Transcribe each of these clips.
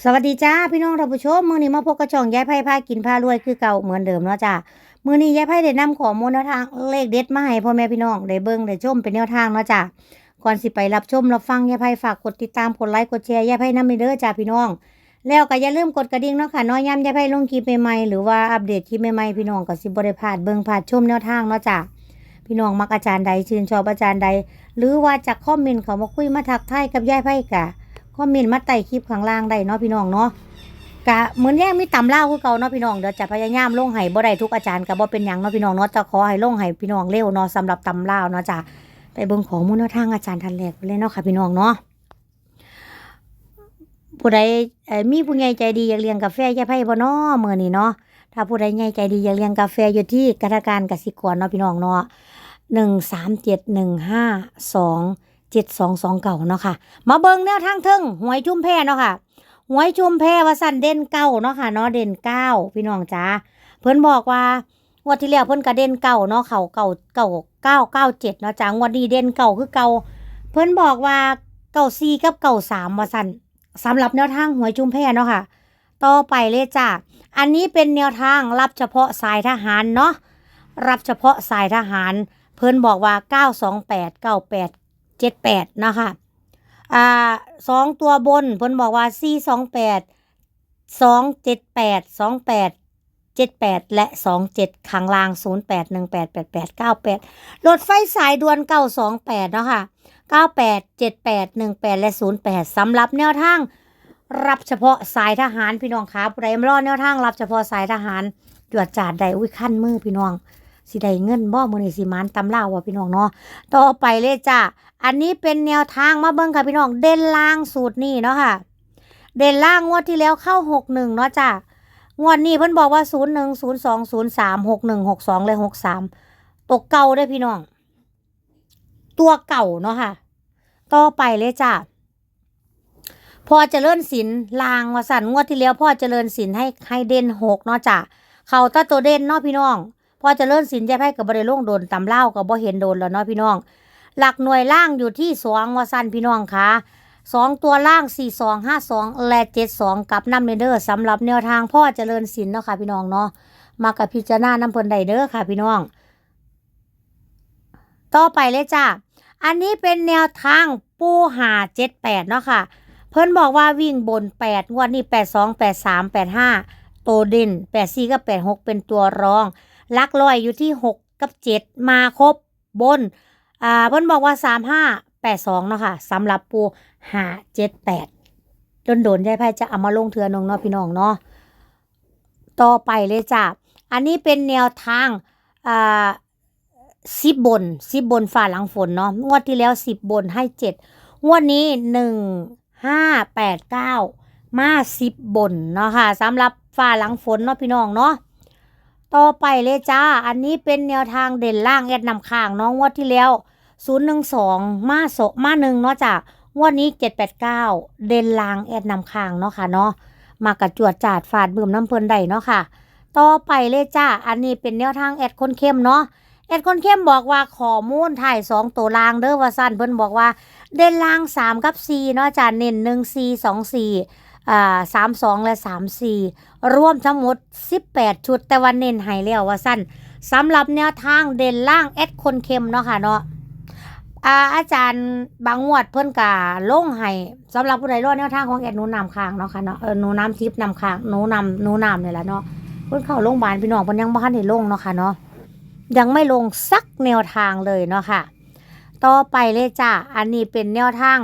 สวัสดีจ้าพี่น้องท่านผู้ชมมือนี้มาพบกับช่องยายไพ่พากินพารวยคือเก่าเหมือนเดิมเนาะจ้ามือนี้ยายไพ่ได้นำข้อมูลแนวทางเลขเด็ดมาให้พ่อแม่พี่น้องได้เบิ่งได้ชมเป็นแนวทางเนาะจ้าก่อนสิไปรับชมรับฟังยายไพ่ฝากกดติดตามกดไลค์กดแชร์ยายไพ่นำไปเด้อจ้าพี่น้อง แล้วก็อย่าลืมกดกระดิ่งเนาะค่ะน้อยย้ำยายไพ่ลงคลิปใหม่ๆหรือว่าอัปเดตคลิปใหม่ๆพี่น้องก็สิบ่ได้พลาดเบิ่งพลาดชมแนวทางเนาะจ้าพี่น้องมักอาจารย์ใดชื่นชอบอาจารย์ใด หรือว่าจากคอมเมนต์เขามาคุยมาทักทายกับยายไพ่กะ คอมเมนต์มาใต้คลิปข้างล่างได้เนาะพี่น้องเนาะกะเหมือนแย่งมีตำเล่าคือเก่าเนาะพี่น้องเดี๋ยวจะพยายามลงให้บ่ได้ทุกอาจารย์ก็บ่เป็นหยังเนาะพี่น้องเนาะจะขอให้ลงให้พี่น้องเร็วเนาะสำหรับตำเล่าเนาะจ้ะไปเบิ่งของมูลนทางอาจารย์ทันแรกไปเลยเนาะค่ะพี่น้องเนาะผู้ใดมีผู้ใหญ่ใจดีอยากเลี้ยงกาแฟยายไพ่บ่เนาะมื้อนี้เนาะถ้าผู้ใดใหญ่ใจดีอยากเลี้ยงกาแฟอยู่ที่กธนาคารกสิกรเนาะพี่น้องเนาะหนึ่งสามเจ็ดหนึ่งห้าสอง เจ็ดสองสองเก่าเนาะค่ะ มาเบิงแนวทางเทิงหวยจุ้มแพเนาะค่ะหวยชุมแพว่าสั่นเด่นเก้าเนาะค่ะเนาะเด่นเก้าพี่น้องจ้าเพิ่นบอกว่างวดที่แล้วเพิ่นก็เด่นเก้าเนาะเขาเก่าเก่าเก้าเก้าเจ็ดเนาะจ้างวดนี้เด่นเก้าคือเก่าเพิ่นบอกว่าเก้าสี่กับเก้าสามว่าสั่นสำหรับแนวทางหวยชุมแพเนาะค่ะ ต่อไปเลยจ้าอันนี้เป็นแนวทางรับเฉพาะสายทหารเนาะรับเฉพาะสายทหาร เพิ่นบอกว่าเก้าสองแปด เจ็ดแปดเนาะค่ะอ่าสองตัวบนพนบอกว่าสี่สองแปดสองเจ็ดแปดสองแปดเจ็ดแปดและสองเจ็ดข้างล่างศูนย์แปดหนึ่งแปดแปดแปดเก้าแปดรถไฟสายด่วนเก้าสองแปดเนาะค่ะเก้าแปดเจ็ดแปดหนึ่งแปดและศูนย์แปดสำหรับแนวทางรับเฉพาะสายทหารพี่น้องครับไรมรอแนวทางรับเฉพาะสายทหารจวดจาดใดอุ้ยขั้นมือพี่น้อง สิได้เงินบ่มื้อนี้สิมานตำล่าวว่ะพี่น้องเนาะต่อไปเลยจ้าอันนี้เป็นแนวทางมาเบิ่งค่ะพี่น้องเด่นล่างสูตรนี่เนาะค่ะ เด่นล่างงวดที่แล้วเข้าหกหนึ่งเนาะจ้ะงวดนี้เพิ่นบอกว่าศูนย์หนึ่งศูนย์สองศูนย์สามหกหนึ่งหกสองเลยหกสามตัวเก่าได้พี่น้อง ตัวเก่าเนาะค่ะ ต่อไปเลยจ้ะพอเจริญศิลลางวาสันงวดที่แล้วพ่อเจริญศิลให้ให้เด่นหกเนาะจ้ะเขาตาตัวเด่นเนาะพี่น้อง พ่อเจริญศิลป์จะให้กับบริลงโดนตำเล่ากับบ่เห็นโดนแล้วเนาะพี่น้อง หลักหน่วยล่างอยู่ที่สองวาสันพี่น้องคะสองตัวล่างสี่สองห้าสองและเจ็ดสองกับน้ำเนเดอร์สำหรับแนวทางพ่อเจริญศิลป์เนาะค่ะพี่น้องเนาะมากับพิจารณาน้ำเพลินไดเดอร์ค่ะพี่น้อง ต่อไปเลยจ้าอันนี้เป็นแนวทางปูหาเจ็ดแปดเนาะค่ะ เพิ่นบอกว่าวิ่งบนแปดงวดนี้แปดสองแปดสามแปดห้าตัวเด่นแปดสี่กับแปดหกเป็นตัวรอง ลักลอยอยู่ที่หกกับเจ็ดมาครบบน อ่าเพิ่นบอกว่าสามห้าแปดสองเนาะค่ะสำหรับปูหาเจ็ดแปดโดนโดนยายไพ่จะเอามาลงเทือนงเนาะพี่น้องเนาะต่อไปเลยจ้ะอันนี้เป็นแนวทางอ่าสิบบนสิบบนฝ่าหลังฝนเนาะงวดที่แล้วสิบบนให้เจ็ดงวดนี้หนึ่งห้าแปดเก้ามาสิบบนเนาะค่ะสำหรับฝ่าหลังฝนเนาะพี่น้องเนาะ ต่อไปเลยจ้า อันนี้เป็นแนวทางเด่นล่างแอดนำข้างน้องงวดที่แล้ว 012 มาโสมาหนึ่งเนาะจ้ะงวดนี้ 789 เด่นล่างแอดนำข้างเนาะค่ะเนาะมากระจวดจาดฝาดบืมน้ำเพลินใดเนาะค่ะ ต่อไปเลยจ้า อันนี้เป็นแนวทางแอดคนเข้มเนาะแอดคนเข้มบอกว่าขอมูลถ่ายสองตัวล่างเด้อว่าสั้นเพิ่นบอกว่า เด่นล่างสามกับสี่เนาะจ้ะเน้นหนึ่งสี่สองสี่ สามสองและสามสี่รวมทั้งหมด 18 ชุด แต่วันเน้นให้แล้วว่าสั้นสำหรับแนวทางเด่นล่างแอดคนเข้มเนาะค่ะเนาะอาอาจารย์บางงวดเพิ่อนกาลงให้สำหรับผู้ใดรอดแนวทางของแอดหนูนำค้างเนาะค่ะเนาะเออหนูน้ำทิพย์นำค้างหนูนำหนูนำเนี่ยแหละเนาะเพิ่นเข้าโรงพยาบาลพี่น้องเพิ่นยังบ่ทันได้ลงเนาะค่ะเนาะยังไม่ลงสักแนวทางเลยเนาะค่ะ ต่อไปเลยจ้าอันนี้เป็นแนวทาง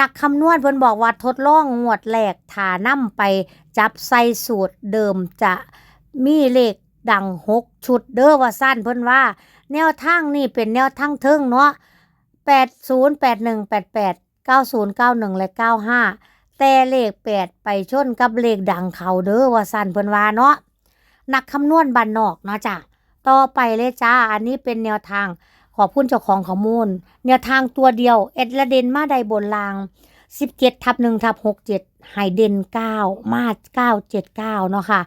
นักคำนวณเพิ่นบอกว่าทดลองงวดแรกถานํไปจับใส่สูตรเดิมจะมีเลขดังหกชุดเด้อว่าสั้นเพิ่นว่า แนวทางนี่เป็นแนวทางเทิงเนาะแปดศูนย์แปดหนึ่งแปดแปดเก้าศูนย์เก้าหนึ่งและเก้าห้าแต่เลขแปดไปชนกับเลขดังเขาเด้อว่าสั้นเพิ่นว่าเนาะนักคำนวณบันนอกเนาะจ้ะต่อไปเลยจ้าอันนี้เป็นแนวทาง ขอบคุณเจ้าของข้อมูลแนวทางตัวเดียว เอ็ดละเดนมาใดบนลาง17ทับ1ทับ67ไฮเดน9มา979เจ็ดเก้าเนาะค่ะ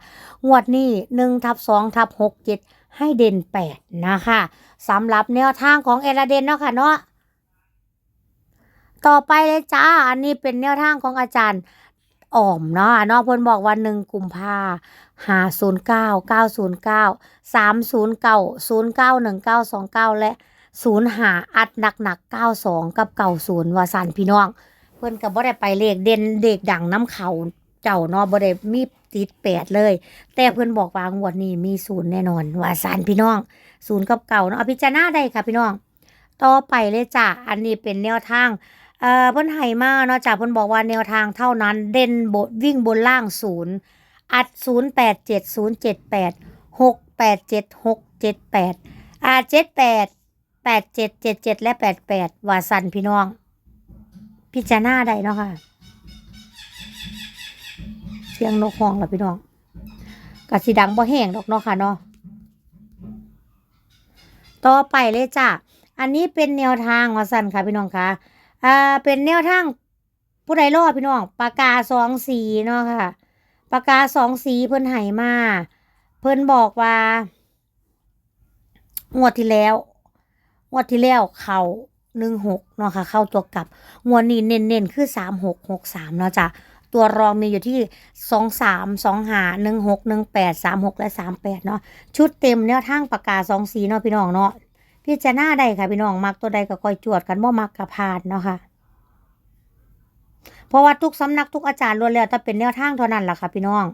งวดนี้1ทับ2ทับ67ให้เดน8นะคะสำหรับแนวทางของเอลาเดนเนาะค่ะเนาะต่อไปเลยจ้า อันนี้เป็นแนวทางของอาจารย์อ่อมเนาะเนาะเพิ่นบอกว่า1กุมภาห้าศูนย์เก้าเก้าศูนย์เก้าสามศูนย์เก้าศูนย์เก้าหนึ่งเก้าสองเก้าและ ศูนย์หาอัดหนักหนักเก้าสองกับเก้าศูนย์ว่าสันพี่น้อง เพิ่อนก็บ่ได้ไปเลขเด่นเด็กดังน้ำเขาเจ้าเนาะบ่ได้มีติดแปดเลย แต่เพิ่อนบอกว่างวดนี้มีศูนย์แน่นอนว่าสันพี่น้องศูนย์กับเก่าเนาะพิจารณาได้ค่ะพี่น้อง ต่อไปเลยจ้ะอันนี้เป็นแนวทางเอ่อเพิ่นให้มาเนาะจ้ะเพิ่นบอกว่าแนวทางเท่านั้นเด่นบทวิ่งบนล่างศูนย์อัดศูนย์แปดเจ็ดศูนย์เจ็ดแปดหกแปดเจ็ดหกเจ็ดแปดอ่าเจ็ดแปด แปดเจ็ดเจ็ดเจ็ดและแปดแปดว่าสันพี่น้อง พิจารณาได้เนาะค่ะ เสียงนกฮ้องล่ะพี่น้องกะสิดังบ่แห้งดอกเนาะค่ะเนาะต่อไปเลยจ้ะ อันนี้เป็นแนวทางว่าสันค่ะพี่น้องค่ะ อ่า เป็นแนวทางผู้ใดรอดพี่น้อง ปากกาสองสีเนาะค่ะ ปากกาสองสีเพิ่นให้มา เพิ่นบอกว่า งวดที่แล้ว งวดที่แล้วเขาหนึ่งหกเนาะค่ะ เข้าตัวกลับงวดนี้เน้นๆคือสามหกหกสามเนาะจ้ะตัวรองมีอยู่ที่สองสามสองหาหนึ่งหกหนึ่งแปดสามหกและสามแปดเนาะชุดเต็มแนวทางปากกาสองสีเนาะพี่น้องเนาะพี่จะหน้าใดค่ะพี่น้องมักตัวใดก็คอยจวดกันบ่มักกะพานเนาะค่ะเพราะว่าทุกสำนักทุกอาจารย์ล้วนแล้วแต่เป็นแนวทางเท่านั้นล่ะค่ะพี่น้อง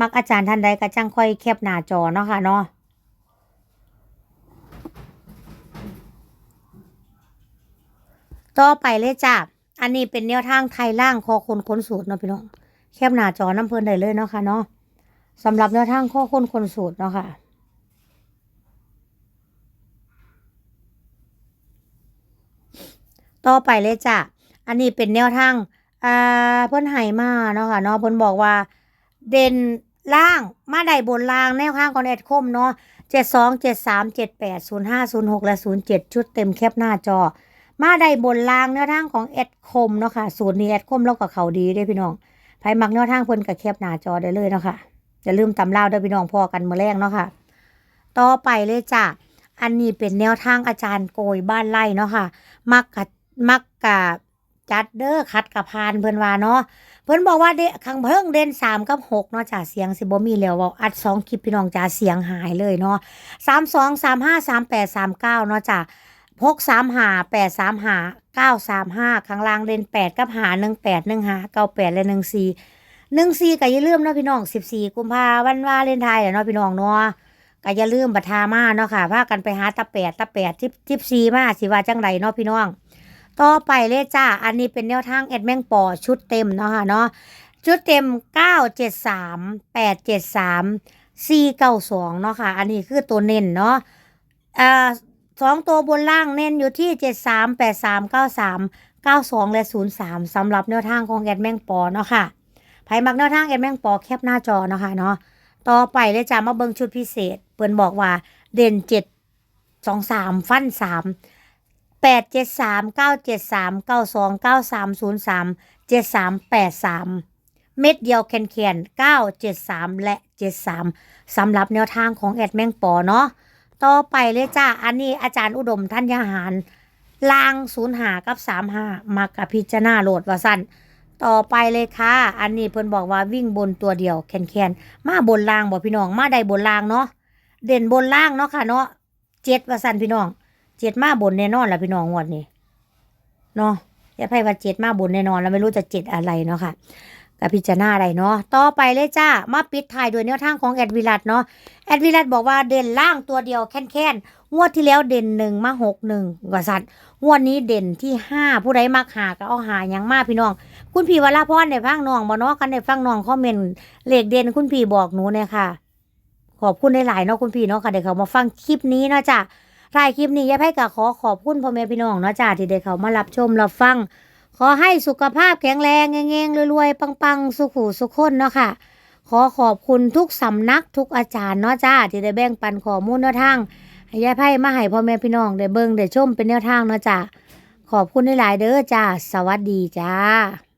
มักอาจารย์ท่านใดก็จังค่อยแคบหน้าจอเนาะค่ะเนาะ ต่อไปเลยจ้ะอันนี้เป็นแนวทางไทยล่างคอคนคนสูตรเนาะพี่น้องแคบหน้าจอน้ำเพลินได้เลยเนาะค่ะเนาะสำหรับแนวทางข้อคนคนสูตรเนาะค่ะต่อไปเลยจ้ะ อันนี้เป็นแนวทางอ่าเพิ่นให้มาเนาะค่ะเนาะเพิ่นบอกว่า เด่นล่างมาได้บนล่างแนวข้างของแอดคมเนาะเจ็ดสองเจ็ดสามเจ็ดแปดศูนย์ห้าศูนย์หกและศูนย์เจ็ดชุดเต็มแคปหน้าจอ มาได้บนล่างแนวทางของแอดคมเนาะค่ะสูตรนี้แอดคมแล้วก็เขาดีเด้พี่น้องไผมักแนวทางเพิ่นก็แคปหน้าจอได้เลยเนาะค่ะอย่าลืมตำเล่าด้อพี่น้องพอกันเมื้อแรกเนาะค่ะ ต่อไปเลยจ้ะอันนี้เป็นแนวทางอาจารย์โกยบ้านไร่เนาะค่ะ มักกะมักกะจัดเด้อคัดกะพานเพิ่นว่าเนาะเพิ่นบอกว่าเดขังเพิ่งเด่นสามกับหกเนาะจ้าเสียงสิบ่มีแล้วว้าอัดสองคลิปพี่น้องจ้าเสียงหายเลยเนาะสามสองสามห้าสามแปดสามเก้าเนาะจ้า หกสามหาแปดสามหาเก้าสามห้าข้างล่างเด่นแปดกับหาหนึ่งแปดหนึ่งหาเก้าแปดและหนึ่งสี่หนึ่งสี่ก็อย่าลืมเนาะพี่น้องสิบสี่กุมภาวันวาเลนไทน์เนาะพี่น้องเนาะก็อย่าลืมบัตทามาเนาะค่ะพากันไปหาตะแปดตะแปดทิปทิปซีมาสิว่าจังไรเนาะพี่น้อง ต่อไปเลยจ้า อันนี้เป็นแนวทางแอดแมงปอชุดเต็มเนาะค่ะเนาะชุดเต็มเก้าเจ็ดสามแปดเจ็ดสามสี่เก้าสองเนาะค่ะ อันนี้คือตัวเน้นเนาะอ่า สองตัวบนล่างเน้นอยู่ที่เจ็ดสามแปดสามเก้าสามเก้าสองและศูนย์สามสำหรับแนวทางของแอดแมงปอเนาะค่ะไผมักแนวทางแอดแมงปอแคปหน้าจอเนาะค่ะเนาะต่อไปเลยจ้ามาเบิ่งชุดพิเศษ เปิ้นบอกว่าเด่นเจ็ดสองสามฟันสามแปดเจ็ดสามเก้าเจ็ดสามเก้าสองเก้าสามศูนย์สามเจ็ดสามแปดสามเม็ดเดียวแคนแคนเก้าเจ็ดสามและเจ็ดสามสำหรับแนวทางของแอดแมงปอเนาะ ต่อไปเลยจ้า อันนี้อาจารย์อุดมธัญญาหารลางศูนย์หากับสามหามักกับพิจารณาโหลดว่าสั้นต่อไปเลยค่ะ อันนี้เพิ่นบอกว่าวิ่งบนตัวเดียวแคนแคนๆมาบนล่างบ่พี่น้อง มาได้บนล่างเนาะ เด่นบนล่างเนาะค่ะเนาะเจ็ดว่าสันพี่น้อง เจ็ดมาบนแน่นอนละพี่น้องงวดนี้ เนาะอย่าไพ่ว่าเจ็ดมาบนแน่นอน แล้วไม่รู้จะเจ็ดอะไรเนาะค่ะ กับพิจารณาอะไรเนาะต่อไปเลยจ้า มาปิดท้ายด้วยแนวทางของแอดวิลัดเนาะแอดวิลัดบอกว่าเด่นล่างตัวเดียวแค่นๆงวดที่แล้วเด่นหนึ่งมาหกหนึ่งว่าสัตว์งวดนี้เด่นที่ห้าผู้ใดมักหาก็เอาหาอย่างมากพี่น้อง คุณพี่วราพรได้ฟังน้องบ่เนาะกันได้ฟังน้องคอมเมนต์เลขเด่นคุณพี่บอกหนูเนี่ยค่ะ ขอบคุณหลายๆเนาะคุณพี่เนาะค่ะเดี๋ยวเขามาฟังคลิปนี้เนาะจ้ะถ่ายคลิปนี้ยายไพ่ก็ขอขอบคุณพ่อแม่พี่น้องเนาะจ้ะที่ได้เขามารับชมรับฟัง ขอให้สุขภาพแข็งแรงเง่งๆรวยๆ ปังๆ สุขุสุขคนเนาะค่ะ ขอขอบคุณทุกสำนักทุกอาจารย์เนาะจ้า ที่ได้แบ่งปันข้อมูลแนวทางให้ยายไพ่มาให้พ่อแม่พี่น้องได้เบิ่งได้ชมเป็นแนวทางเนาะจ้าขอบคุณหลายๆเด้อจ้า สวัสดีจ้า